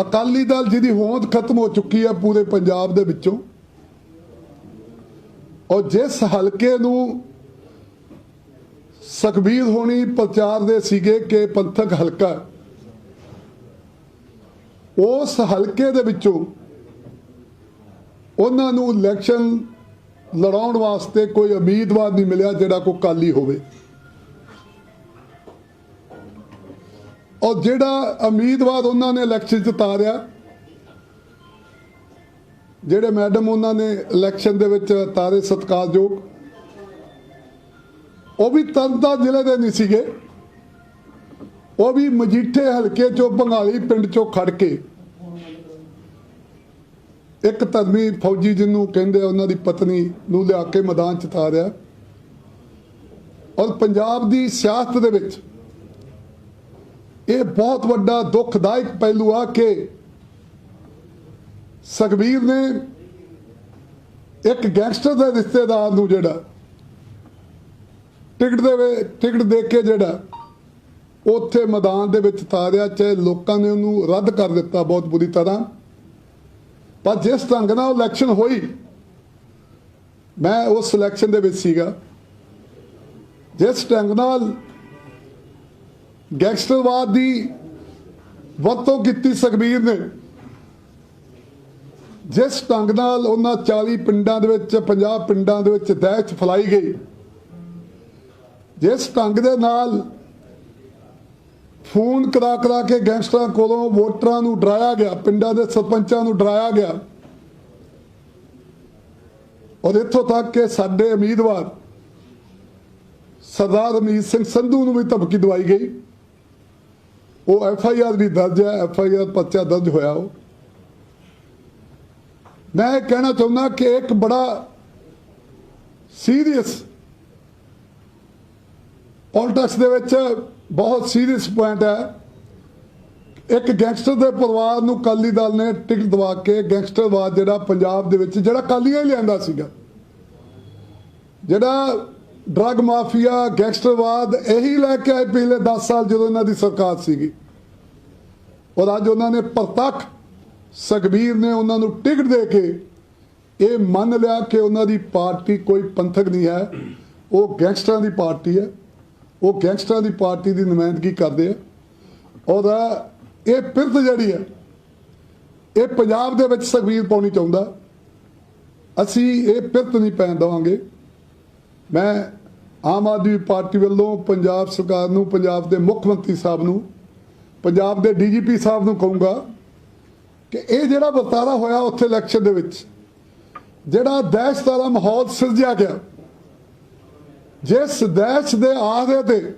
ਅਕਾਲੀ ਦਲ ਜਿਹਦੀ ਹੋਂਦ ਖਤਮ ਹੋ ਚੁੱਕੀ ਹੈ ਪੂਰੇ ਪੰਜਾਬ ਦੇ ਵਿੱਚੋਂ, ਔਰ ਜਿਸ ਹਲਕੇ ਨੂੰ ਸੁਖਬੀਰ ਹੋਣੀ ਪ੍ਰਚਾਰ ਦੇ ਸੀਗੇ ਕਿ ਪੰਥਕ ਹਲਕਾ ਉਸ ਹਲਕੇ ਦੇ ਵਿੱਚੋਂ ਉਹਨਾਂ ਨੂੰ ਇਲੈਕਸ਼ਨ ਲੜਾਉਣ ਵਾਸਤੇ ਕੋਈ ਉਮੀਦਵਾਰ ਨਹੀਂ ਮਿਲਿਆ ਜਿਹੜਾ ਕੋਈ ਕਾਲੀ ਹੋਵੇ। ਔਰ ਜਿਹੜਾ ਉਮੀਦਵਾਰ ਉਹਨਾਂ ਨੇ ਇਲੈਕਸ਼ਨ ਚ ਤਾਰਿਆ, ਜਿਹੜੇ ਮੈਡਮ ਉਹਨਾਂ ਨੇ ਇਲੈਕਸ਼ਨ ਦੇ ਵਿੱਚ ਤਾਰੇ ਸਤਿਕਾਰਯੋਗ, ਉਹ ਵੀ ਤਰਨਤਾਰਨ ਜ਼ਿਲ੍ਹੇ ਦੇ ਨਹੀਂ ਸੀਗੇ। ਉਹ ਵੀ ਮਜੀਠੇ ਹਲਕੇ ਚੋਂ ਬੰਗਾਲੀ ਪਿੰਡ ਚੋਂ ਖੜ ਕੇ ਇੱਕ ਧਰਮੀ ਫੌਜੀ ਜਿਹਨੂੰ ਕਹਿੰਦੇ ਉਹਨਾਂ ਦੀ ਪਤਨੀ ਨੂੰ ਲਿਆ ਕੇ ਮੈਦਾਨ ਚ ਤਾਰਿਆ। ਔਰ ਪੰਜਾਬ ਦੀ ਸਿਆਸਤ ਦੇ ਵਿੱਚ ਇਹ ਬਹੁਤ ਵੱਡਾ ਦੁਖਦਾਇਕ ਪਹਿਲੂ ਆ ਕਿ ਸੁਖਬੀਰ ਨੇ ਇੱਕ ਗੈਂਗਸਟਰ ਦੇ ਰਿਸ਼ਤੇਦਾਰ ਨੂੰ ਜਿਹੜਾ ਟਿਕਟ ਦੇ ਵੇ- ਟਿਕਟ ਦੇ ਕੇ ਜਿਹੜਾ ਉੱਥੇ ਮੈਦਾਨ ਦੇ ਵਿੱਚ ਤਾਰਿਆ ਚਾਹੇ ਲੋਕਾਂ ਨੇ ਉਹਨੂੰ ਰੱਦ ਕਰ ਦਿੱਤਾ ਬਹੁਤ ਬੁਰੀ ਤਰ੍ਹਾਂ। ਪਰ ਜਿਸ ਢੰਗ ਨਾਲ ਇਲੈਕਸ਼ਨ ਹੋਈ, ਮੈਂ ਉਸ ਇਲੈਕਸ਼ਨ ਦੇ ਵਿੱਚ ਸੀਗਾ। ਜਿਸ ਢੰਗ ਨਾਲ ਗੈਂਗਸਟਰਵਾਦ ਦੀ ਵਰਤੋਂ ਕੀਤੀ ਸੁਖਬੀਰ ਨੇ। ਜਿਸ ਢੰਗ ਨਾਲ ਉਹਨਾਂ 40 ਪਿੰਡਾਂ ਦੇ ਵਿੱਚ 50 ਪਿੰਡਾਂ ਦੇ ਵਿੱਚ ਦਹਿਸ਼ਤ ਫੈਲਾਈ ਗਈ, ਜਿਸ ਢੰਗ ਦੇ ਨਾਲ ਫੋਨ ਕਰਾ ਕਰਾ ਕੇ ਗੈਂਗਸਟਰਾਂ ਕੋਲੋਂ ਵੋਟਰਾਂ ਨੂੰ ਡਰਾਇਆ ਗਿਆ, ਪਿੰਡਾਂ ਦੇ ਸਰਪੰਚਾਂ ਨੂੰ ਡਰਾਇਆ ਗਿਆ। ਔਰ ਇੱਥੋਂ ਤੱਕ ਕਿ ਸਾਡੇ ਉਮੀਦਵਾਰ ਸਰਦਾਰ ਅਮੀਤ ਸਿੰਘ ਸੰਧੂ ਨੂੰ ਵੀ ਧਮਕੀ ਦਵਾਈ ਗਈ। ਉਹ ਐਫ ਆਈ ਆਰ ਵੀ ਦਰਜ ਹੈ, ਐਫ ਆਈ ਆਰ ਪਰਚਾ ਦਰਜ ਹੋਇਆ ਉਹ। ਮੈਂ ਇਹ ਕਹਿਣਾ ਚਾਹੁੰਦਾ ਕਿ ਇੱਕ ਬੜਾ ਸੀਰੀਅਸ ਪੋਲਿਟਿਕਸ ਦੇ ਵਿੱਚ ਬਹੁਤ ਸੀਰੀਅਸ ਪੁਆਇੰਟ ਹੈ। ਇੱਕ ਗੈਂਗਸਟਰ ਦੇ ਪਰਿਵਾਰ ਨੂੰ ਕਾਲੀ ਦਲ ਨੇ ਟਿਕਟ ਦਵਾ ਕੇ ਗੈਂਗਸਟਰਵਾਦ ਜਿਹੜਾ ਪੰਜਾਬ ਦੇ ਵਿੱਚ, ਜਿਹੜਾ ਕਾਲੀਆਂ ਹੀ ਲਿਆਂਦਾ ਸੀਗਾ, ਜਿਹੜਾ ਡਰੱਗ ਮਾਫੀਆ, ਗੈਂਗਸਟਰਵਾਦ, ਇਹੀ ਲੈ ਕੇ ਆਏ ਪਿਛਲੇ 10 ਸਾਲ ਜਦੋਂ ਇਹਨਾਂ ਦੀ ਸਰਕਾਰ ਸੀਗੀ। ਔਰ ਅੱਜ ਉਹਨਾਂ ਨੇ ਪ੍ਰਤੱਖ ਸੁਖਬੀਰ ਨੇ ਉਹਨਾਂ ਨੂੰ ਟਿਕਟ ਦੇ ਕੇ ਇਹ ਮੰਨ ਲਿਆ ਕਿ ਉਹਨਾਂ ਦੀ ਪਾਰਟੀ ਕੋਈ ਪੰਥਕ ਨਹੀਂ ਹੈ। ਉਹ ਗੈਂਗਸਟਰਾਂ ਦੀ ਪਾਰਟੀ ਹੈ। ਉਹ ਗੈਂਗਸਟਰਾਂ ਦੀ ਪਾਰਟੀ ਦੀ ਨੁਮਾਇੰਦਗੀ ਕਰਦੇ ਆ। ਔਰ ਇਹ ਪਿਰਤ ਜਿਹੜੀ ਹੈ, ਇਹ ਪੰਜਾਬ ਦੇ ਵਿੱਚ ਸੁਖਬੀਰ ਪਾਉਣੀ ਚਾਹੁੰਦਾ। ਅਸੀਂ ਇਹ ਪਿਰਤ ਨਹੀਂ ਪੈਣ ਦੇਵਾਂਗੇ। ਮੈਂ ਆਮ ਆਦਮੀ ਪਾਰਟੀ ਵੱਲੋਂ ਪੰਜਾਬ ਸਰਕਾਰ ਨੂੰ, ਪੰਜਾਬ ਦੇ ਮੁੱਖ ਮੰਤਰੀ ਸਾਹਿਬ ਨੂੰ, ਪੰਜਾਬ ਦੇ ਡੀਜੀਪੀ ਸਾਹਿਬ ਨੂੰ ਕਹੂੰਗਾ ਕਿ ਇਹ ਜਿਹੜਾ ਵਰਤਾਰਾ ਹੋਇਆ ਉੱਥੇ ਇਲੈਕਸ਼ਨ ਦੇ ਵਿੱਚ, ਜਿਹੜਾ ਦਹਿਸ਼ਤ ਦਾ ਮਾਹੌਲ ਸਿਰਜਿਆ ਗਿਆ, ਜਿਸ ਦਹਿਸ਼ਤ ਦੇ ਆਹਦੇ ਤੇ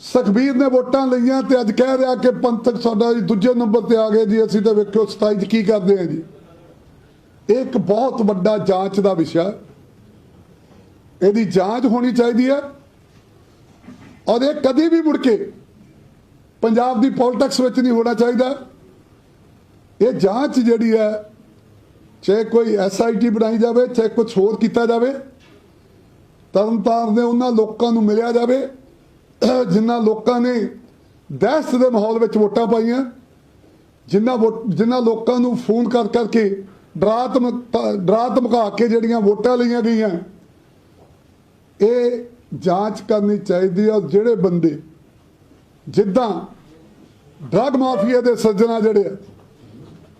ਸੁਖਬੀਰ ਨੇ ਵੋਟਾਂ ਲਈਆਂ ਤੇ ਅੱਜ ਕਹਿ ਰਿਹਾ ਕਿ ਪੰਥਕ ਸਾਡਾ ਜੀ ਦੂਜੇ ਨੰਬਰ ਤੇ ਆ ਗਏ ਜੀ, ਅਸੀਂ ਤਾਂ ਵੇਖਿਓ 27 ਚ ਕੀ ਕਰਦੇ ਆ ਜੀ। ਇਹ ਇੱਕ ਬਹੁਤ ਵੱਡਾ ਜਾਂਚ ਦਾ ਵਿਸ਼ਾ ਇਹਦੀ ਜਾਂਚ ਹੋਣੀ ਚਾਹੀਦੀ ਹੈ। ਔਰ ਇਹ ਕਦੀ ਵੀ ਮੁੜ ਕੇ ਪੰਜਾਬ ਦੀ ਪੋਲਿਟਿਕਸ ਵਿੱਚ ਨਹੀਂ ਹੋਣਾ ਚਾਹੀਦਾ। ਇਹ ਜਾਂਚ ਜਿਹੜੀ ਹੈ, ਚਾਹੇ ਕੋਈ ਐਸਆਈਟੀ ਬਣਾਈ ਜਾਵੇ, ਚਾਹੇ ਕੁਝ ਹੋਰ ਕੀਤਾ ਜਾਵੇ, ਤਰਨਤਾਰਨ ਦੇ ਉਹਨਾਂ ਲੋਕਾਂ ਨੂੰ ਮਿਲਿਆ ਜਾਵੇ, ਜਿਨ੍ਹਾਂ ਲੋਕਾਂ ਨੇ ਦਹਿਸ਼ਤ ਦੇ ਮਾਹੌਲ ਵਿੱਚ ਵੋਟਾਂ ਪਾਈਆਂ, ਜਿਨ੍ਹਾਂ ਵੋ- ਜਿਨ੍ਹਾਂ ਲੋਕਾਂ ਨੂੰ ਫੋਨ ਕਰ ਕਰਕੇ ਡਰਾ ਧਮ- ਡਰਾ ਧਮਕਾ ਕੇ ਜਿਹੜੀਆਂ ਵੋਟਾਂ ਲਈਆਂ ਗਈਆਂ ਇਹ ਜਾਂਚ ਕਰਨੀ ਚਾਹੀਦੀ ਹੈ ਔਰ ਜਿਹੜੇ ਬੰਦੇ ਜਿੱਦਾਂ ਡਰਗ ਮਾਫੀਆ ਦੇ ਸੱਜਣਾ ਜਿਹੜੇ ਆ,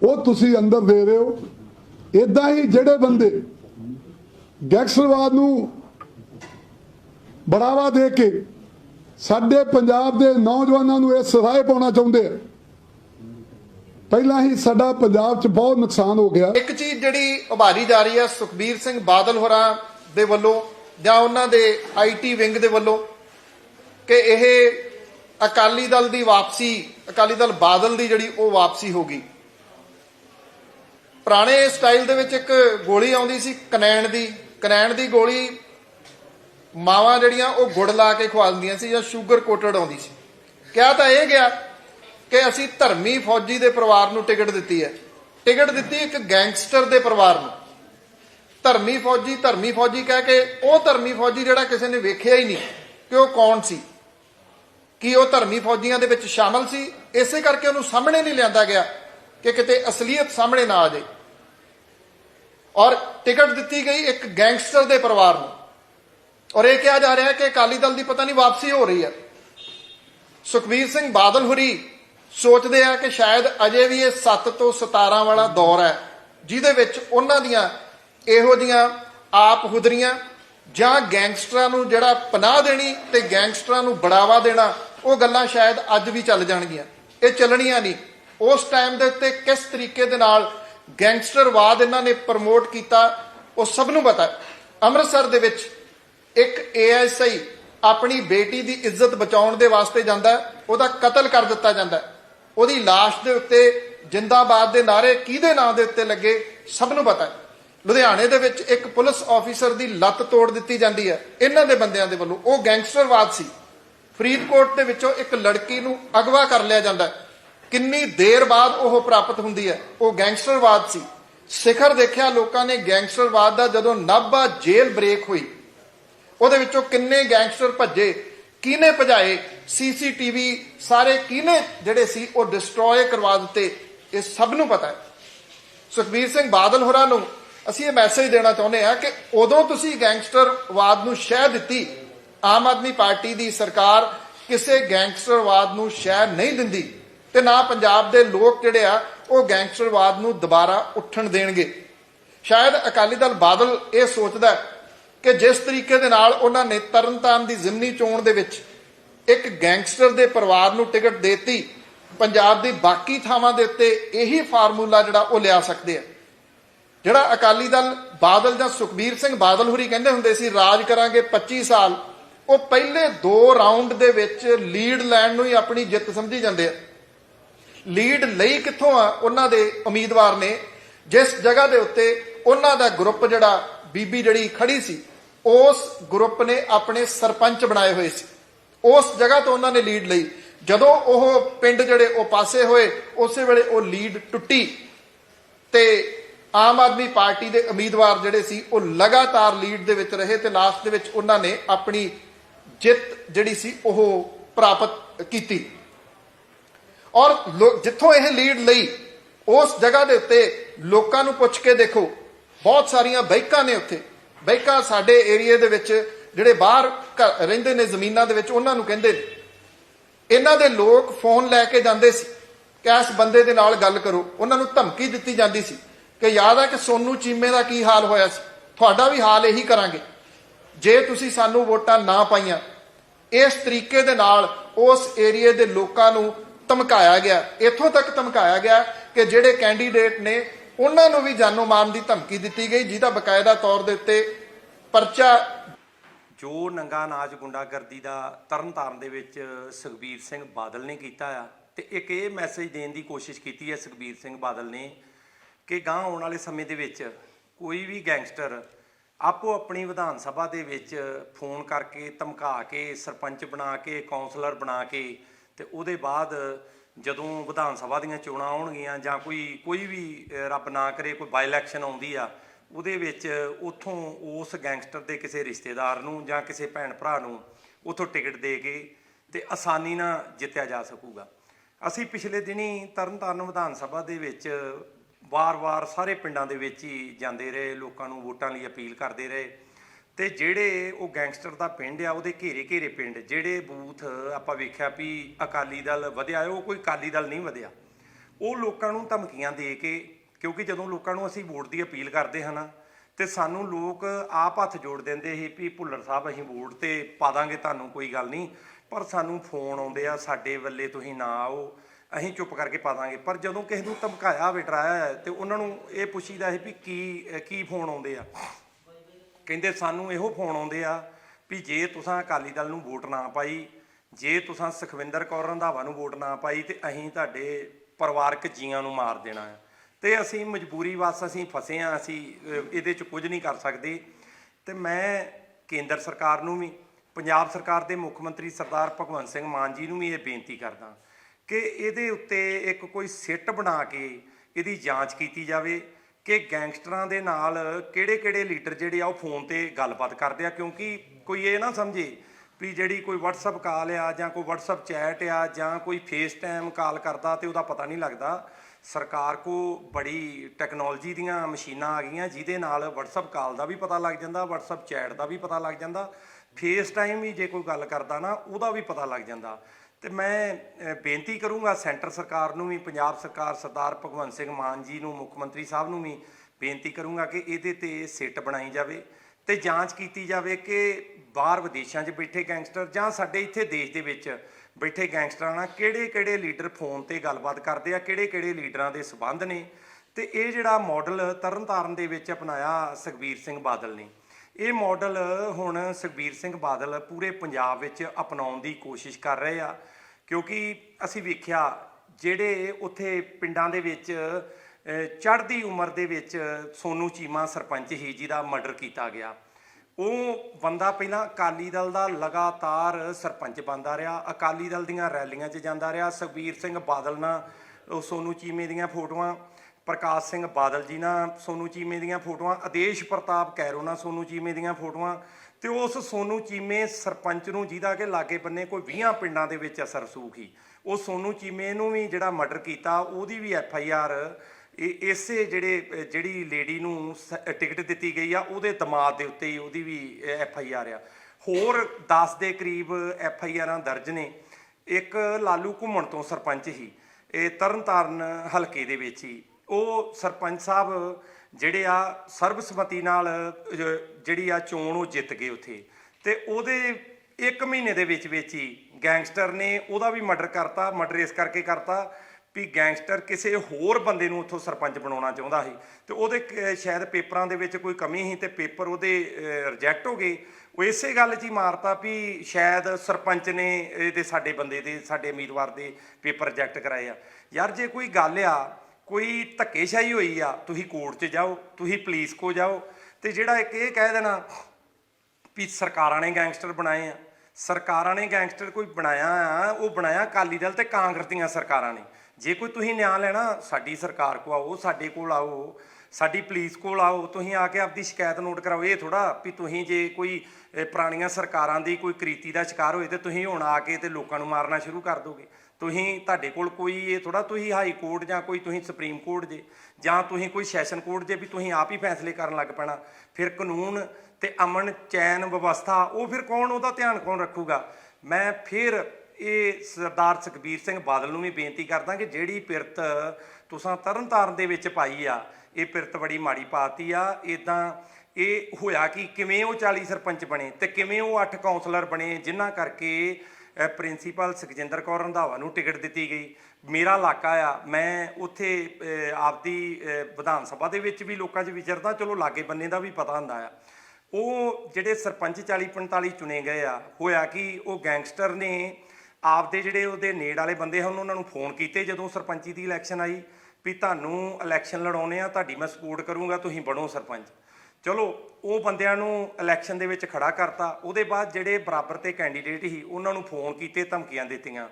ਉਹ ਤੁਸੀਂ ਅੰਦਰ ਦੇ ਰਹੇ ਹੋ। ਇਦਾਂ ਹੀ ਜਿਹੜੇ ਬੰਦੇ ਗੈਂਗਸਟਰਵਾਦ ਨੂੰ ਬੜਾਵਾ ਦੇ ਕੇ ਸਾਡੇ ਪੰਜਾਬ ਦੇ ਨੌਜਵਾਨਾਂ ਨੂੰ ਇਹ ਸਰਾਏ ਪਾਉਣਾ ਚਾਹੁੰਦੇ ਆ, ਪਹਿਲਾਂ ਹੀ ਸਾਡਾ ਪੰਜਾਬ 'ਚ ਬਹੁਤ ਨੁਕਸਾਨ ਹੋ ਗਿਆ। ਇੱਕ ਚੀਜ਼ ਜਿਹੜੀ ਉਭਾਰੀ ਜਾ ਰਹੀ ਹੈ ਸੁਖਬੀਰ ਸਿੰਘ ਬਾਦਲ ਹੋਰਾਂ ਦੇ ਵੱਲੋਂ ਜਾਂ ਉਹਨਾਂ ਦੇ ਆਈਟੀ ਵਿੰਗ ਦੇ ਵੱਲੋਂ ਕਿ ਇਹ ਅਕਾਲੀ ਦਲ ਦੀ ਵਾਪਸੀ, ਅਕਾਲੀ ਦਲ ਬਾਦਲ ਦੀ ਜਿਹੜੀ ਉਹ ਵਾਪਸੀ ਹੋ ਗਈ। ਪੁਰਾਣੇ ਸਟਾਈਲ ਦੇ ਵਿੱਚ ਇੱਕ ਗੋਲੀ ਆਉਂਦੀ ਸੀ ਕਨੈਣ ਦੀ। ਕਨੈਣ ਦੀ ਗੋਲੀ ਮਾਵਾਂ ਜਿਹੜੀਆਂ ਉਹ ਗੁੜ ਲਾ ਕੇ ਖਵਾ ਦਿੰਦੀਆਂ ਸੀ ਜਾਂ ਸ਼ੂਗਰ ਕੋਟਡ ਆਉਂਦੀ ਸੀ। ਕਿਹਾ ਤਾਂ ਇਹ ਗਿਆ ਕਿ ਅਸੀਂ ਧਰਮੀ ਫੌਜੀ ਦੇ ਪਰਿਵਾਰ ਨੂੰ ਟਿਕਟ ਦਿੱਤੀ ਹੈ। ਟਿਕਟ ਦਿੱਤੀ ਇੱਕ ਗੈਂਗਸਟਰ ਦੇ ਪਰਿਵਾਰ ਨੂੰ। ਧਰਮੀ ਫੌਜੀ ਧਰਮੀ ਫੌਜੀ ਕਹਿ ਕੇ, ਉਹ ਧਰਮੀ ਫੌਜੀ ਜਿਹੜਾ ਕਿਸੇ ਨੇ ਵੇਖਿਆ ਹੀ ਨਹੀਂ ਕਿ ਉਹ ਕੌਣ ਸੀ? ਕੀ ਉਹ ਧਰਮੀ ਫੌਜੀਆਂ ਦੇ ਵਿੱਚ ਸ਼ਾਮਲ ਸੀ? ਇਸੇ ਕਰਕੇ ਉਹਨੂੰ ਸਾਹਮਣੇ ਨਹੀਂ ਲਿਆਂਦਾ ਗਿਆ ਕਿ ਕਿਤੇ ਅਸਲੀਅਤ ਸਾਹਮਣੇ ਨਾ ਆ ਜਾਏ। ਔਰ ਟਿਕਟ ਦਿੱਤੀ ਗਈ ਇੱਕ ਗੈਂਗਸਟਰ ਦੇ ਪਰਿਵਾਰ ਨੂੰ। ਔਰ ਇਹ ਕਿਹਾ ਜਾ ਰਿਹਾ ਹੈ ਕਿ ਅਕਾਲੀ ਦਲ ਦੀ ਪਤਾ ਨਹੀਂ ਵਾਪਸੀ ਹੋ ਰਹੀ ਹੈ। ਸੁਖਬੀਰ ਸਿੰਘ ਬਾਦਲ ਹੁਰੀ ਸੋਚਦੇ ਆ ਕਿ ਸ਼ਾਇਦ ਅਜੇ ਵੀ ਇਹ 7 ਤੋਂ 17 ਵਾਲਾ ਦੌਰ ਹੈ, ਜਿਹਦੇ ਵਿੱਚ ਉਹਨਾਂ ਦੀਆਂ ਇਹੋ ਦੀਆਂ ਆਪ ਹੁਦਰੀਆਂ ਜਾਂ ਗੈਂਗਸਟਰਾਂ ਨੂੰ ਜਿਹੜਾ ਪਨਾਹ ਦੇਣੀ ਤੇ ਗੈਂਗਸਟਰਾਂ ਨੂੰ ਬੜਾਵਾ ਦੇਣਾ, ਉਹ ਗੱਲਾਂ ਸ਼ਾਇਦ ਅੱਜ ਵੀ ਚੱਲ ਜਾਣਗੀਆਂ। ਇਹ ਚੱਲਣੀਆਂ ਨਹੀਂ। ਉਸ ਟਾਈਮ ਦੇ ਉੱਤੇ ਕਿਸ ਤਰੀਕੇ ਦੇ ਨਾਲ ਗੈਂਗਸਟਰਵਾਦ ਇਹਨਾਂ ਨੇ ਪ੍ਰਮੋਟ ਕੀਤਾ, ਉਹ ਸਭ ਨੂੰ ਪਤਾ ਅੰਮ੍ਰਿਤਸਰ ਦੇ ਵਿੱਚ ਇੱਕ ਏਐਸਆਈ ਆਪਣੀ ਬੇਟੀ ਦੀ ਇੱਜ਼ਤ ਬਚਾਉਣ ਦੇ ਵਾਸਤੇ ਜਾਂਦਾ ਉਹਦਾ ਕਤਲ ਕਰ ਦਿੱਤਾ ਜਾਂਦਾ ਉਹਦੀ লাশ ਦੇ ਉੱਤੇ ਜਿੰਦਾਬਾਦ ਦੇ ਨਾਰੇ ਕਿਹਦੇ ਨਾਂ ਦੇ ਉੱਤੇ ਲੱਗੇ, ਸਭ ਨੂੰ ਪਤਾ ਹੈ। ਲੁਧਿਆਣੇ ਦੇ ਵਿੱਚ ਇੱਕ ਪੁਲਿਸ ਆਫੀਸਰ ਦੀ ਲੱਤ ਤੋੜ ਦਿੱਤੀ ਜਾਂਦੀ ਹੈ। ਇਹਨਾਂ ਦੇ ਬੰਦਿਆਂ ਦੇ ਵੱਲੋਂ ਉਹ ਗੈਂਗਸਟਰਵਾਦ ਸੀ। ਫਰੀਦਕੋਟ ਦੇ ਵਿੱਚੋਂ ਇੱਕ ਲੜਕੀ ਨੂੰ ਅਗਵਾ ਕਰ ਲਿਆ ਜਾਂਦਾ ਹੈ। ਕਿੰਨੀ ਦੇਰ ਬਾਅਦ ਉਹ ਪ੍ਰਾਪਤ ਹੁੰਦੀ ਹੈ? ਉਹ ਗੈਂਗਸਟਰਵਾਦ ਸੀ। ਸਿਖਰ ਦੇਖਿਆ ਲੋਕਾਂ ਨੇ ਗੈਂਗਸਟਰਵਾਦ ਦਾ ਜਦੋਂ ਨਾਭਾ ਜੇਲ੍ਹ ਬ੍ਰੇਕ ਹੋਈ, ਉਹਦੇ ਵਿੱਚੋਂ ਕਿੰਨੇ ਗੈਂਗਸਟਰ ਭੱਜੇ, ਕਿਹਨੇ ਭਜਾਏ, ਸੀਸੀਟੀਵੀ ਸਾਰੇ ਕਿਹਨੇ ਜਿਹੜੇ ਸੀ ਉਹ ਡਿਸਟਰੋਏ ਕਰਵਾ ਦਿੱਤੇ, ਇਹ ਸਭ ਨੂੰ ਪਤਾ ਹੈ। ਸੁਖਬੀਰ ਸਿੰਘ ਬਾਦਲ ਹੋਰਾਂ ਨੂੰ ਅਸੀਂ ਇਹ ਮੈਸੇਜ ਦੇਣਾ ਚਾਹੁੰਦੇ ਹਾਂ ਕਿ ਉਦੋਂ ਤੁਸੀਂ ਗੈਂਗਸਟਰਵਾਦ ਨੂੰ ਸ਼ਹਿ ਦਿੱਤੀ, ਆਮ ਆਦਮੀ ਪਾਰਟੀ ਦੀ ਸਰਕਾਰ ਕਿਸੇ ਗੈਂਗਸਟਰਵਾਦ ਨੂੰ ਸ਼ਹਿ ਨਹੀਂ ਦਿੰਦੀ ਤੇ ਨਾ ਪੰਜਾਬ ਦੇ ਲੋਕ ਜਿਹੜੇ ਆ, ਉਹ ਗੈਂਗਸਟਰਵਾਦ ਨੂੰ ਦੁਬਾਰਾ ਉੱਠਣ ਦੇਣਗੇ। ਸ਼ਾਇਦ ਅਕਾਲੀ ਦਲ ਬਾਦਲ ਇਹ ਸੋਚਦਾ ਕਿ ਜਿਸ ਤਰੀਕੇ ਦੇ ਨਾਲ ਉਹਨਾਂ ਨੇ ਤਰਨਤਾਰਨ ਦੀ ਜ਼ਿਮਨੀ ਚੋਣ ਦੇ ਵਿੱਚ ਇੱਕ ਗੈਂਗਸਟਰ ਦੇ ਪਰਿਵਾਰ ਨੂੰ ਟਿਕਟ ਦੇਤੀ, ਪੰਜਾਬ ਦੀ ਬਾਕੀ ਥਾਵਾਂ ਦੇ ਉੱਤੇ ਇਹੀ ਫਾਰਮੂਲਾ ਜਿਹੜਾ ਉਹ ਲਿਆ ਸਕਦੇ ਆ। ਜਿਹੜਾ ਅਕਾਲੀ ਦਲ ਬਾਦਲ ਜਾਂ ਸੁਖਬੀਰ ਸਿੰਘ ਬਾਦਲ ਹੁਰੀ ਕਹਿੰਦੇ ਹੁੰਦੇ ਸੀ, ਰਾਜ ਕਰਾਂਗੇ 25 ਸਾਲ। ਉਹ ਪਹਿਲੇ ਦੋ ਰਾਉਂਡ ਦੇ ਵਿੱਚ ਲੀਡ ਲੈਣ ਨੂੰ ਹੀ ਆਪਣੀ ਜਿੱਤ ਸਮਝੀ ਜਾਂਦੇ ਆ। ਲੀਡ ਲਈ ਕਿੱਥੋਂ ਆ? ਉਹਨਾਂ ਦੇ ਉਮੀਦਵਾਰ ਨੇ। ਜਿਸ ਜਗ੍ਹਾ ਦੇ ਉੱਤੇ ਉਹਨਾਂ ਦਾ ਗਰੁੱਪ ਜਿਹੜਾ ਬੀਬੀ ਜਿਹੜੀ ਖੜੀ ਸੀ, ਉਸ ਗਰੁੱਪ ਨੇ ਆਪਣੇ ਸਰਪੰਚ ਬਣਾਏ ਹੋਏ ਸੀ। ਉਸ ਜਗ੍ਹਾ ਤੋਂ ਉਹਨਾਂ ਨੇ ਲੀਡ ਲਈ। ਜਦੋਂ ਉਹ ਪਿੰਡ ਜਿਹੜੇ ਉਹ ਪਾਸੇ ਹੋਏ, ਉਸੇ ਵੇਲੇ ਉਹ ਲੀਡ ਟੁੱਟੀ ਤੇ ਆਮ ਆਦਮੀ ਪਾਰਟੀ ਦੇ ਉਮੀਦਵਾਰ ਜਿਹੜੇ ਸੀ, ਉਹ ਲਗਾਤਾਰ ਲੀਡ ਦੇ ਵਿੱਚ ਰਹੇ ਤੇ ਲਾਸਟ ਦੇ ਵਿੱਚ ਉਹਨਾਂ ਨੇ ਆਪਣੀ ਜਿੱਤ ਜਿਹੜੀ ਸੀ, ਉਹ ਪ੍ਰਾਪਤ ਕੀਤੀ। ਔਰ ਲੋ- ਜਿੱਥੋਂ ਇਹ ਲੀਡ ਲਈ, ਉਸ ਜਗ੍ਹਾ ਦੇ ਉੱਤੇ ਲੋਕਾਂ ਨੂੰ ਪੁੱਛ ਕੇ ਦੇਖੋ, ਬਹੁਤ ਸਾਰੀਆਂ ਬਾਈਕਾਂ ਨੇ ਉੱਥੇ। ਬਾਈਕਾਂ ਸਾਡੇ ਏਰੀਆ ਦੇ ਵਿੱਚ, ਜਿਹੜੇ ਬਾਹਰ ਘ- ਰਹਿੰਦੇ ਨੇ ਜ਼ਮੀਨਾਂ ਦੇ ਵਿੱਚ, ਉਹਨਾਂ ਨੂੰ ਕਹਿੰਦੇ ਨੇ। ਇਹਨਾਂ ਦੇ ਲੋਕ ਫੋਨ ਲੈ ਕੇ ਜਾਂਦੇ ਸੀ। ਕਿ ਇਸ ਬੰਦੇ ਦੇ ਨਾਲ ਗੱਲ ਕਰੋ, ਉਹਨਾਂ ਨੂੰ ਧਮਕੀ ਦਿੱਤੀ ਜਾਂਦੀ ਸੀ। ਕਿ ਯਾਦ ਹੈ ਕਿ ਸੋਨੂ ਚੀਮੇ ਦਾ ਕੀ ਹਾਲ ਹੋਇਆ ਸੀ? ਤੁਹਾਡਾ ਵੀ ਹਾਲ ਇਹੀ ਕਰਾਂਗੇ। ਜੇ ਤੁਸੀਂ ਸਾਨੂੰ ਵੋਟਾਂ ਨਾ ਪਾਈਆਂ, ਇਸ ਤਰੀਕੇ ਦੇ ਨਾਲ ਉਸ ਏਰੀਏ ਦੇ ਲੋਕਾਂ ਨੂੰ ਧਮਕਾਇਆ ਗਿਆ। ਇੱਥੋਂ ਤੱਕ ਧਮਕਾਇਆ ਗਿਆ ਕਿ ਜਿਹੜੇ ਕੈਂਡੀਡੇਟ ਨੇ, ਉਹਨਾਂ ਨੂੰ ਵੀ ਜਾਨੋਂ ਮਾਰਨ ਦੀ ਧਮਕੀ ਦਿੱਤੀ ਗਈ, ਜਿਹਦਾ ਬਕਾਇਦਾ ਤੌਰ ਦੇ ਉੱਤੇ ਪਰਚਾ ਜੋ ਨੰਗਾ ਨਾਚ ਗੁੰਡਾਗਰਦੀ ਦਾ ਤਰਨਤਾਰਨ ਦੇ ਵਿੱਚ ਸੁਖਬੀਰ ਸਿੰਘ ਬਾਦਲ ਨੇ ਕੀਤਾ ਆ, ਤੇ ਇੱਕ ਇਹ ਮੈਸੇਜ ਦੇਣ ਦੀ ਕੋਸ਼ਿਸ਼ ਕੀਤੀ ਹੈ ਸੁਖਬੀਰ ਸਿੰਘ ਬਾਦਲ ਨੇ ਕਿ ਗਾਂ ਆਉਣ ਵਾਲੇ ਸਮੇਂ ਦੇ ਵਿੱਚ ਕੋਈ ਵੀ ਗੈਂਗਸਟਰ ਆਪੋ ਆਪਣੀ ਵਿਧਾਨ ਸਭਾ ਦੇ ਵਿੱਚ ਫੋਨ ਕਰਕੇ ਧਮਕਾ ਕੇ, ਸਰਪੰਚ ਬਣਾ ਕੇ ਕਾਉਂਸਲਰ ਬਣਾ ਕੇ ਤੇ ਉਹਦੇ ਬਾਅਦ ਜਦੋਂ ਵਿਧਾਨ ਸਭਾ ਦੀਆਂ ਚੋਣਾਂ ਆਉਣਗੀਆਂ ਜਾਂ ਕੋਈ ਕੋਈ ਵੀ ਰੱਬ ਨਾ ਕਰੇ, ਕੋਈ ਬਾਈ ਇਲੈਕਸ਼ਨ ਆਉਂਦੀ ਆ, ਉਹਦੇ ਵਿੱਚ ਉਥੋਂ ਉਸ ਗੈਂਗਸਟਰ ਦੇ ਕਿਸੇ ਰਿਸ਼ਤੇਦਾਰ ਨੂੰ ਜਾਂ ਕਿਸੇ ਭੈਣ ਭਰਾ ਨੂੰ ਉਥੋਂ ਟਿਕਟ ਦੇ ਕੇ ਤੇ ਆਸਾਨੀ ਨਾਲ ਜਿੱਤਿਆ ਜਾ ਸਕੂਗਾ। ਅਸੀਂ ਪਿਛਲੇ ਦਿਨੀ ਤਰਨਤਾਰਨ ਵਿਧਾਨ ਸਭਾ ਦੇ ਵਿੱਚ ਵਾਰ-ਵਾਰ ਸਾਰੇ ਪਿੰਡਾਂ ਦੇ ਵਿੱਚ ਹੀ ਜਾਂਦੇ ਰਹੇ, ਲੋਕਾਂ ਨੂੰ ਵੋਟਾਂ ਲਈ ਅਪੀਲ ਕਰਦੇ ਰਹੇ ਤੇ ਜਿਹੜੇ ਉਹ ਗੈਂਗਸਟਰ ਦਾ ਪਿੰਡ ਆ, ਉਹਦੇ ਘੇਰੇ ਘੇਰੇ ਪਿੰਡ, ਜਿਹੜੇ ਬੂਥ ਆਪਾਂ ਵੇਖਿਆ ਵੀ ਅਕਾਲੀ ਦਲ ਵਧਿਆ ਉਹ ਕੋਈ ਅਕਾਲੀ ਦਲ ਨਹੀਂ ਵਧਿਆ। ਉਹ ਲੋਕਾਂ ਨੂੰ ਧਮਕੀਆਂ ਦੇ ਕੇ, ਕਿਉਂਕਿ ਜਦੋਂ ਲੋਕਾਂ ਨੂੰ ਅਸੀਂ ਵੋਟ ਦੀ ਅਪੀਲ ਕਰਦੇ ਹਾਂ ਨਾ, ਤੇ ਸਾਨੂੰ ਲੋਕ ਆਪ ਹੱਥ ਜੋੜ ਦਿੰਦੇ ਸੀ ਵੀ ਭੁੱਲਰ ਸਾਹਿਬ ਅਸੀਂ ਵੋਟ ਤੇ ਪਾ ਦਾਂਗੇ, ਤੁਹਾਨੂੰ ਕੋਈ ਗੱਲ ਨਹੀਂ, ਪਰ ਸਾਨੂੰ ਫੋਨ ਆਉਂਦੇ ਆ, ਸਾਡੇ ਵੱਲੇ ਤੁਸੀਂ ਨਾ ਆਓ ਅਸੀਂ ਚੁੱਪ ਕਰਕੇ ਪਾ ਦਾਂਗੇ। ਪਰ ਜਦੋਂ ਕਿਸੇ ਨੂੰ ਧਮਕਾਇਆ ਹੋਵੇ, ਡਰਾਇਆ ਹੈ ਤੇ ਉਹਨਾਂ ਨੂੰ ਇਹ ਪੁੱਛੀਦਾ ਸੀ ਵੀ ਕੀ ਕੀ ਫੋਨ ਆਉਂਦੇ ਆ। ਕਹਿੰਦੇ ਸਾਨੂੰ ਇਹੋ ਫੋਨ ਆਉਂਦੇ ਆ ਵੀ ਜੇ ਤੁਸੀਂ ਅਕਾਲੀ ਦਲ ਨੂੰ ਵੋਟ ਨਾ ਪਾਈ, ਜੇ ਤੁਸੀਂ ਸੁਖਵਿੰਦਰ ਕੌਰ ਰੰਧਾਵਾ ਨੂੰ ਵੋਟ ਨਾ ਪਾਈ, ਤੇ ਅਸੀਂ ਤੁਹਾਡੇ ਪਰਿਵਾਰਕ ਜੀਆਂ ਨੂੰ ਮਾਰ ਦੇਣਾ ਹੈ ਤੇ ਅਸੀਂ ਮਜਬੂਰੀ ਵਸ ਅਸੀਂ ਫਸੇ ਆ, ਅਸੀਂ ਇਹਦੇ ਚ ਕੁਝ ਨਹੀਂ ਕਰ ਸਕਦੇ। ਤੇ ਮੈਂ ਕੇਂਦਰ ਸਰਕਾਰ ਨੂੰ ਵੀ, ਪੰਜਾਬ ਸਰਕਾਰ ਦੇ ਮੁੱਖ ਮੰਤਰੀ ਸਰਦਾਰ ਭਗਵੰਤ ਸਿੰਘ ਮਾਨ ਜੀ ਨੂੰ ਵੀ ਇਹ ਬੇਨਤੀ ਕਰਦਾ। ਕਿ ਇਹਦੇ ਉੱਤੇ ਇੱਕ ਕੋਈ ਸਿੱਟ ਬਣਾ ਕੇ ਇਹਦੀ ਜਾਂਚ ਕੀਤੀ ਜਾਵੇ ਕਿ ਗੈਂਗਸਟਰਾਂ ਦੇ ਨਾਲ ਕਿਹੜੇ-ਕਿਹੜੇ ਲੀਡਰ ਜਿਹੜੇ ਆ ਉਹ ਫੋਨ ਤੇ ਗੱਲਬਾਤ ਕਰਦੇ ਆ, ਕਿਉਂਕਿ ਕੋਈ ਇਹ ਨਾ ਸਮਝੇ ਵੀ ਜਿਹੜੀ ਕੋਈ WhatsApp ਕਾਲ ਆ ਜਾਂ ਕੋਈ WhatsApp ਚੈਟ ਆ ਜਾਂ ਕੋਈ FaceTime ਕਾਲ ਕਰਦਾ ਤੇ ਉਹਦਾ ਪਤਾ ਨਹੀਂ ਲੱਗਦਾ। ਸਰਕਾਰ ਕੋ ਬੜੀ ਟੈਕਨੋਲੋਜੀ ਦੀਆਂ ਮਸ਼ੀਨਾਂ ਆ ਗਈਆਂ ਜਿਹਦੇ ਨਾਲ WhatsApp ਕਾਲ ਦਾ ਵੀ ਪਤਾ ਲੱਗ ਜਾਂਦਾ, WhatsApp ਚੈਟ ਦਾ ਵੀ ਪਤਾ ਲੱਗ ਜਾਂਦਾ। ਫੇਸ ਟਾਈਮ ਵੀ ਜੇ ਕੋਈ ਗੱਲ ਕਰਦਾ ਨਾ, ਉਹਦਾ ਵੀ ਪਤਾ ਲੱਗ ਜਾਂਦਾ। ਤੇ ਮੈਂ ਬੇਨਤੀ ਕਰੂੰਗਾ ਸੈਂਟਰ ਸਰਕਾਰ ਨੂੰ ਵੀ, ਪੰਜਾਬ ਸਰਕਾਰ ਸਰਦਾਰ ਭਗਵੰਤ ਸਿੰਘ ਮਾਨ ਜੀ ਨੂੰ, ਮੁੱਖ ਮੰਤਰੀ ਸਾਹਿਬ ਨੂੰ ਵੀ ਬੇਨਤੀ ਕਰੂੰਗਾ ਕਿ ਇਹਦੇ ਤੇ ਸਿੱਟ ਬਣਾਈ ਜਾਵੇ ਤੇ ਜਾਂਚ ਕੀਤੀ ਜਾਵੇ ਕਿ ਬਾਹਰ ਵਿਦੇਸ਼ਾਂ 'ਚ ਬੈਠੇ ਗੈਂਗਸਟਰ ਜਾਂ ਸਾਡੇ ਇੱਥੇ ਦੇਸ਼ ਦੇ ਵਿੱਚ ਬੈਠੇ ਗੈਂਗਸਟਰਾਂ ਨਾਲ ਕਿਹੜੇ-ਕਿਹੜੇ ਲੀਡਰ ਫੋਨ ਤੇ ਗੱਲਬਾਤ ਕਰਦੇ ਆ, ਕਿਹੜੇ-ਕਿਹੜੇ ਲੀਡਰਾਂ ਦੇ ਸਬੰਧ ਨੇ ਤੇ ਇਹ ਜਿਹੜਾ ਮਾਡਲ ਤਰਨਤਾਰਨ ਦੇ ਵਿੱਚ ਅਪਣਾਇਆ ਸੁਖਬੀਰ ਸਿੰਘ ਬਾਦਲ ਨੇ। ਇਹ ਮਾਡਲ ਹੁਣ ਸੁਖਬੀਰ ਸਿੰਘ ਬਾਦਲ ਪੂਰੇ ਪੰਜਾਬ ਵਿੱਚ ਅਪਣਾਉਣ ਦੀ ਕੋਸ਼ਿਸ਼ ਕਰ ਰਹੇ ਆ, ਕਿਉਂਕਿ ਅਸੀਂ ਵੇਖਿਆ ਜਿਹੜੇ ਉੱਥੇ ਪਿੰਡਾਂ ਦੇ ਵਿੱਚ ਚੜ੍ਹਦੀ ਉਮਰ ਦੇ ਵਿੱਚ ਸੋਨੂ ਚੀਮਾ ਸਰਪੰਚ ਹੀ ਜਿਹਦਾ ਮਰਡਰ ਕੀਤਾ ਗਿਆ। ਉਹ ਬੰਦਾ ਪਹਿਲਾਂ ਅਕਾਲੀ ਦਲ ਦਾ ਲਗਾਤਾਰ ਸਰਪੰਚ ਬਣਦਾ ਰਿਹਾ, ਅਕਾਲੀ ਦਲ ਦੀਆਂ ਰੈਲੀਆਂ 'ਚ ਜਾਂਦਾ ਰਿਹਾ। ਸੁਖਬੀਰ ਸਿੰਘ ਬਾਦਲ ਨਾਲ ਉਹ ਸੋਨੂ ਚੀਮੇ ਦੀਆਂ ਫੋਟੋਆਂ ਪ੍ਰਕਾਸ਼ ਸਿੰਘ ਬਾਦਲ ਜੀ ਨਾਲ ਸੋਨੂ ਚੀਮੇ ਦੀਆਂ ਫੋਟੋਆਂ, ਆਦੇਸ਼ ਪ੍ਰਤਾਪ ਕੈਰੋ ਨਾਲ ਸੋਨੂ ਚੀਮੇ ਦੀਆਂ ਫੋਟੋਆਂ ਤੇ ਉਸ ਸੋਨੂ ਚੀਮੇ ਸਰਪੰਚ ਨੂੰ ਜਿਹਦਾ ਕਿ ਲਾਗੇ ਬੰਨੇ ਕੋਈ 20 ਪਿੰਡਾਂ ਦੇ ਵਿੱਚ ਅਸਰ ਸੂਖੀ ਉਹ ਸੋਨੂ ਚੀਮੇ ਨੂੰ ਵੀ ਜਿਹੜਾ ਮਰਡਰ ਕੀਤਾ, ਉਹਦੀ ਵੀ ਐਫ ਆਈ ਆਰ ਇਹ ਇਸੇ ਜਿਹੜੇ, ਜਿਹੜੀ ਲੇਡੀ ਨੂੰ ਸ- ਟਿਕਟ ਦਿੱਤੀ ਗਈ ਆ, ਉਹਦੇ ਦਿਮਾਗ ਦੇ ਉੱਤੇ ਹੀ ਉਹਦੀ ਵੀ ਐਫ ਆਈ ਆਰ ਆ। ਹੋਰ 10 ਦੇ ਕਰੀਬ ਐਫ ਆਈ ਆਰਾਂ ਦਰਜ ਨੇ। ਇੱਕ ਲਾਲੂ ਘੁੰਮਣ ਤੋਂ ਸਰਪੰਚ ਹੀ, ਇਹ ਤਰਨਤਾਰਨ ਹਲਕੇ ਦੇ ਵਿੱਚ ਹੀ। ਉਹ ਸਰਪੰਚ ਸਾਹਿਬ ਜਿਹੜੇ ਆ ਸਰਬਸੰਮਤੀ ਨਾਲ ਜਿਹੜੀ ਆ ਚੋਣ ਉਹ ਜਿੱਤ ਗਏ ਉੱਥੇ। ਤੇ ਉਹਦੇ ਇੱਕ ਮਹੀਨੇ ਦੇ ਵਿੱਚ ਵਿੱਚ ਹੀ ਗੈਂਗਸਟਰ ਨੇ ਉਹਦਾ ਵੀ ਮਰਡਰ ਕਰਤਾ, ਮਰਡਰ ਇਸ ਕਰਕੇ ਕਰਤਾ ਵੀ ਗੈਂਗਸਟਰ ਕਿਸੇ ਹੋਰ ਬੰਦੇ ਨੂੰ ਉੱਥੋਂ ਸਰਪੰਚ ਬਣਾਉਣਾ ਚਾਹੁੰਦਾ ਸੀ। ਤੇ ਉਹਦੇ ਸ਼ਾਇਦ ਪੇਪਰਾਂ ਦੇ ਵਿੱਚ ਕੋਈ ਕਮੀ ਸੀ ਤੇ ਪੇਪਰ ਉਹਦੇ ਰਿਜੈਕਟ ਹੋ ਗਏ। ਉਹ ਇਸੇ ਗੱਲ 'ਚ ਹੀ ਮਾਰਤਾ ਵੀ ਸ਼ਾਇਦ ਸਰਪੰਚ ਨੇ ਇਹਦੇ ਸਾਡੇ ਬੰਦੇ ਦੇ, ਸਾਡੇ ਉਮੀਦਵਾਰ ਦੇ ਪੇਪਰ ਰਿਜੈਕਟ ਕਰਾਏ ਆ। ਯਾਰ ਜੇ ਕੋਈ ਗੱਲ ਆ ਕੋਈ ਧੱਕੇਸ਼ਾਹੀ ਹੋਈ ਆ, ਤੁਸੀਂ ਕੋਰਟ 'ਚ ਜਾਓ, ਤੁਸੀਂ ਪੁਲਿਸ ਕੋ ਜਾਓ, ਤੇ ਜਿਹੜਾ ਇੱਕ ਇਹ ਕਹਿ ਦੇਣਾ ਵੀ ਸਰਕਾਰਾਂ ਨੇ ਗੈਂਗਸਟਰ ਬਣਾਏ ਆ। ਸਰਕਾਰਾਂ ਨੇ ਗੈਂਗਸਟਰ ਕੋਈ ਬਣਾਇਆ ਆ, ਉਹ ਬਣਾਇਆ ਅਕਾਲੀ ਦਲ ਤੇ ਕਾਂਗਰਸ ਦੀਆਂ ਸਰਕਾਰਾਂ ਨੇ। ਜੇ ਕੋਈ ਤੁਸੀਂ ਨਿਆਂ ਲੈਣਾ, ਸਾਡੀ ਸਰਕਾਰ ਕੋ ਆਓ, ਸਾਡੇ ਕੋਲ ਆਓ ਸਾਡੀ ਪੁਲਿਸ ਕੋਲ ਆਓ, ਤੁਸੀਂ ਆ ਕੇ ਆਪਦੀ ਸ਼ਿਕਾਇਤ ਨੋਟ ਕਰਾਓ। ਇਹ ਥੋੜਾ ਵੀ ਤੁਸੀਂ ਜੇ ਕੋਈ ਪੁਰਾਣੀਆਂ ਸਰਕਾਰਾਂ ਦੀ ਕੋਈ ਕ੍ਰੀਤੀ ਦਾ ਸ਼ਿਕਾਰ ਹੋਏ ਤੇ ਤੁਸੀਂ ਹੁਣ ਆ ਕੇ ਤੇ ਲੋਕਾਂ ਨੂੰ ਮਾਰਨਾ ਸ਼ੁਰੂ ਕਰ ਦੋਗੇ। ਤੁਸੀਂ, ਤੁਹਾਡੇ ਕੋਲ ਕੋਈ ਇਹ ਥੋੜਾ ਤੁਸੀਂ ਹਾਈ ਕੋਰਟ ਜਾਂ ਕੋਈ ਤੁਸੀਂ ਸੁਪਰੀਮ ਕੋਰਟ ਜੇ, ਜਾਂ ਤੁਸੀਂ ਕੋਈ ਸੈਸ਼ਨ ਕੋਰਟ ਜੇ ਵੀ ਤੁਸੀਂ ਆਪ ਹੀ ਫੈਸਲੇ ਕਰਨ ਲੱਗ ਪੈਣਾ। ਫਿਰ ਕਾਨੂੰਨ ਤੇ ਅਮਨ, ਚੈਨ, ਵਿਵਸਥਾ, ਉਹ ਫਿਰ ਕੌਣ, ਉਹਦਾ ਧਿਆਨ ਕੌਣ ਰੱਖੂਗਾ? ਮੈਂ ਫਿਰ ਇਹ ਸਰਦਾਰ ਸੁਖਬੀਰ ਸਿੰਘ ਬਾਦਲ ਨੂੰ ਵੀ ਬੇਨਤੀ ਕਰਦਾ ਕਿ ਜਿਹੜੀ ਪਿਰਤ ਤੁਸੀਂ ਤਰਨਤਾਰਨ ਦੇ ਵਿੱਚ ਪਾਈ ਆ ਇਹ ਪਿਰਤ ਬੜੀ ਮਾੜੀ ਪਾਤੀ ਆ ਇਦਾਂ ਇਹ ਹੋਇਆ ਕਿ ਕਿਵੇਂ ਉਹ 40 ਸਰਪੰਚ ਬਣੇ ਤੇ ਕਿਵੇਂ ਉਹ 8 ਕਾਉਂਸਲਰ ਬਣੇ, ਜਿਨ੍ਹਾਂ ਕਰਕੇ ਪ੍ਰਿੰਸੀਪਲ ਸੁਖਜਿੰਦਰ ਕੌਰ ਰੰਧਾਵਾ ਨੂੰ ਟਿਕਟ ਦਿੱਤੀ ਗਈ। ਮੇਰਾ ਇਲਾਕਾ ਆ, ਮੈਂ ਉੱਥੇ ਆਪਦੀ ਵਿਧਾਨ ਸਭਾ ਦੇ ਵਿੱਚ ਵੀ ਲੋਕਾਂ 'ਚ ਵਿਚਰਦਾ, ਚਲੋ ਲਾਗੇ ਬੰਨੇ ਦਾ ਵੀ ਪਤਾ ਹੁੰਦਾ ਆ। ਉਹ ਜਿਹੜੇ ਸਰਪੰਚ 40 45 ਚੁਣੇ ਗਏ ਆ, ਹੋਇਆ ਕਿ ਉਹ ਗੈਂਗਸਟਰ ਨੇ ਆਪਦੇ ਜਿਹੜੇ ਉਹਦੇ ਨੇੜ ਵਾਲੇ ਬੰਦੇ ਹਨ, ਉਹਨਾਂ ਨੂੰ ਫੋਨ ਕੀਤੇ ਜਦੋਂ ਸਰਪੰਚੀ ਦੀ ਇਲੈਕਸ਼ਨ ਆਈ। ਵੀ ਤੁਹਾਨੂੰ ਇਲੈਕਸ਼ਨ ਲੜਾਉਣੇ ਆ, ਤੁਹਾਡੀ ਮੈਂ ਸਪੋਰਟ ਕਰੂੰਗਾ, ਤੁਸੀਂ ਬਣੋ ਸਰਪੰਚ। ਚਲੋ, ਉਹ ਬੰਦਿਆਂ ਨੂੰ ਇਲੈਕਸ਼ਨ ਦੇ ਵਿੱਚ ਖੜਾ ਕਰਤਾ। ਉਹਦੇ ਬਾਅਦ ਜਿਹੜੇ ਬਰਾਬਰ ਤੇ ਕੈਂਡੀਡੇਟ ਸੀ, ਉਹਨਾਂ ਨੂੰ ਫੋਨ ਕੀਤੇ, ਧਮਕੀਆਂ ਦਿੱਤੀਆਂ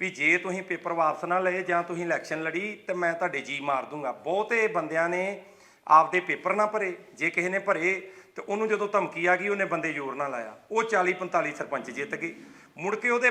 ਵੀ ਜੇ ਤੁਸੀਂ ਪੇਪਰ ਵਾਪਸ ਨਾ ਲਏ ਜਾਂ ਤੁਸੀਂ ਇਲੈਕਸ਼ਨ ਲੜੀ, ਤੇ ਮੈਂ ਤੁਹਾਡੇ ਜੀ ਮਾਰ ਦੂੰਗਾ। ਬਹੁਤੇ ਬੰਦਿਆਂ ਨੇ ਆਪਦੇ ਪੇਪਰ ਨਾ ਭਰੇ। ਜੇ ਕਿਸੇ ਨੇ ਭਰੇ, ਤੇ ਉਹਨੂੰ ਜਦੋਂ ਧਮਕੀ ਆ ਗਈ, ਉਹਨੇ ਬੰਦੇ ਜ਼ੋਰ ਨਾਲ ਲਾਇਆ। ਉਹ 40 45 ਸਰਪੰਚ ਜਿੱਤ ਗਏ। ਮੁੜ ਕੇ ਉਹਦੇ